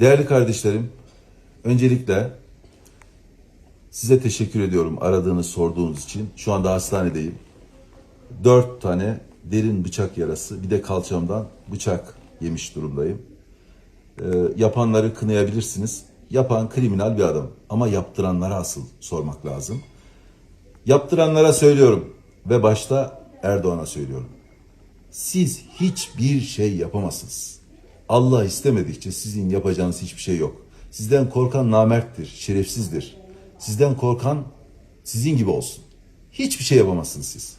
Değerli kardeşlerim, öncelikle size teşekkür ediyorum aradığınız, sorduğunuz için. Şu anda hastanedeyim. Dört tane derin bıçak yarası, bir de kalçamdan bıçak yemiş durumdayım. Ee, yapanları kınayabilirsiniz. Yapan kriminal bir adam. Ama yaptıranlara asıl sormak lazım. Yaptıranlara söylüyorum ve başta Erdoğan'a söylüyorum. Siz hiçbir şey yapamazsınız. Allah istemedikçe sizin yapacağınız hiçbir şey yok. Sizden korkan namerttir, şerefsizdir. Sizden korkan sizin gibi olsun. Hiçbir şey yapamazsınız siz.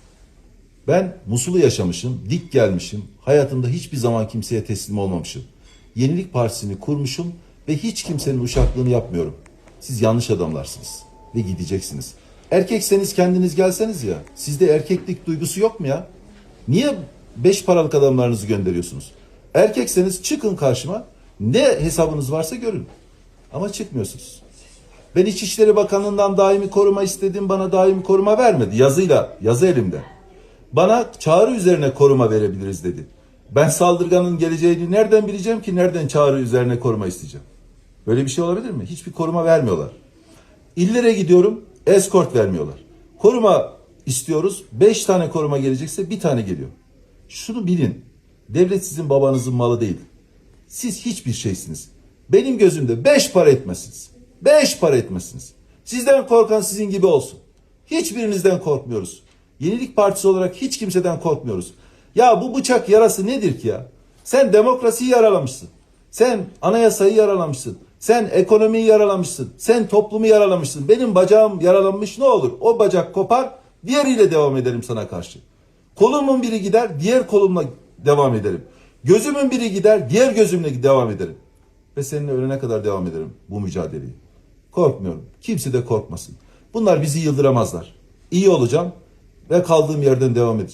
Ben Musul'u yaşamışım, dik gelmişim. Hayatımda hiçbir zaman kimseye teslim olmamışım. Yenilik Partisi'ni kurmuşum ve hiç kimsenin uşaklığını yapmıyorum. Siz yanlış adamlarsınız ve gideceksiniz. Erkekseniz kendiniz gelseniz ya. Sizde erkeklik duygusu yok mu ya? Niye beş paralık adamlarınızı gönderiyorsunuz? Erkekseniz çıkın karşıma. Ne hesabınız varsa görün. Ama çıkmıyorsunuz. Ben İçişleri Bakanlığı'ndan daimi koruma istedim. Bana daimi koruma vermedi. Yazıyla, yazı elimde. Bana çağrı üzerine koruma verebiliriz dedi. Ben saldırganın geleceğini nereden bileceğim ki nereden çağrı üzerine koruma isteyeceğim? Böyle bir şey olabilir mi? Hiçbir koruma vermiyorlar. İllere gidiyorum, eskort vermiyorlar. Koruma istiyoruz, beş tane koruma gelecekse bir tane geliyor. Şunu bilin, devlet sizin babanızın malı değil. Siz hiçbir şeysiniz. Benim gözümde beş para etmezsiniz. Beş para etmezsiniz. Sizden korkan sizin gibi olsun. Hiçbirinizden korkmuyoruz. Yenilik Partisi olarak hiç kimseden korkmuyoruz. Ya bu bıçak yarası nedir ki ya? Sen demokrasiyi yaralamışsın. Sen anayasayı yaralamışsın. Sen ekonomiyi yaralamışsın. Sen toplumu yaralamışsın. Benim bacağım yaralanmış ne olur? O bacak kopar, diğeriyle devam ederim sana karşı. Kolumun biri gider, diğer kolumla devam ederim. Gözümün biri gider, diğer gözümle devam ederim. Ve seninle ölene kadar devam ederim bu mücadeleyi. Korkmuyorum. Kimse de korkmasın. Bunlar bizi yıldıramazlar. İyi olacağım ve kaldığım yerden devam edeceğim.